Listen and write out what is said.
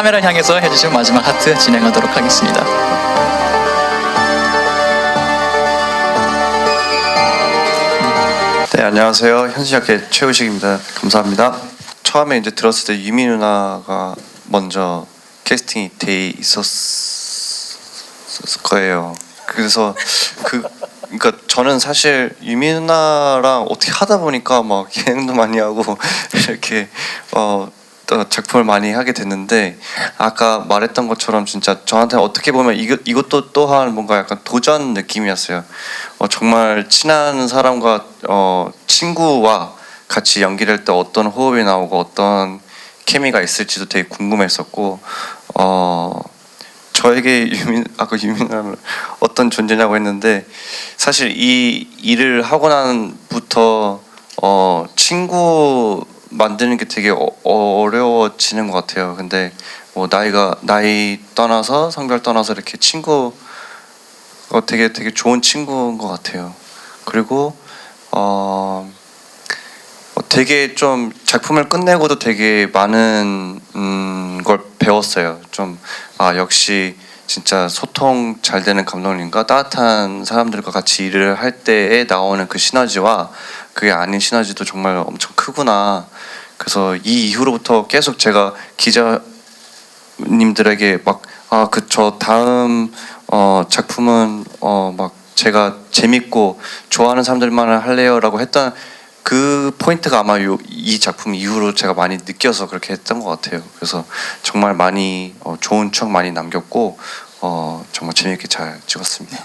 카메라 향해서 해주시면 마지막 하트 진행하도록 하겠습니다. 네 안녕하세요. 현시학회 최우식입니다. 감사합니다. 처음에 이제 들었을 때 유미 누나가 먼저 캐스팅이 돼 있었을 거예요. 그래서 그 그러니까 저는 사실 유미 누나랑 어떻게 하다 보니까 막 예능도 많이 하고 이렇게 어또 작품을 많이 하게 됐는데 아까 말했던 것처럼 진짜 저한테 어떻게 보면 이것 이것도 또한 뭔가 약간 도전 느낌이었어요. 어, 정말 친한 사람과 어, 친구와 같이 연기를 할때 어떤 호흡이 나오고 어떤 케미가 있을지도 되게 궁금했었고 어, 저에게 유민 아까 유민은 어떤 존재냐고 했는데 사실 이 일을 하고 난부터 어, 친구 만드는 게 되게 어, 어려워지는 것 같아요. 근데 뭐 나이가 나이 떠나서 성별 떠나서 이렇게 친구 어, 되게 되게 좋은 친구인 것 같아요. 그리고 어, 어, 되게 좀 작품을 끝내고도 되게 많은 음, 걸 배웠어요. 좀 아 역시 진짜 소통 잘 되는 감독님과 따뜻한 사람들과 같이 일을 할 때에 나오는 그 시너지와 그게 아닌 시너지도 정말 엄청 크구나. 그래서 이 이후로부터 계속 제가 기자님들에게 막 아 그 저 다음 어 작품은 어 막 제가 재밌고 좋아하는 사람들만 할래요라고 했던 그 포인트가 아마 요, 이 작품 이후로 제가 많이 느껴서 그렇게 했던 것 같아요. 그래서 정말 많이 어, 좋은 추억 많이 남겼고 어, 정말 재밌게 잘 찍었습니다.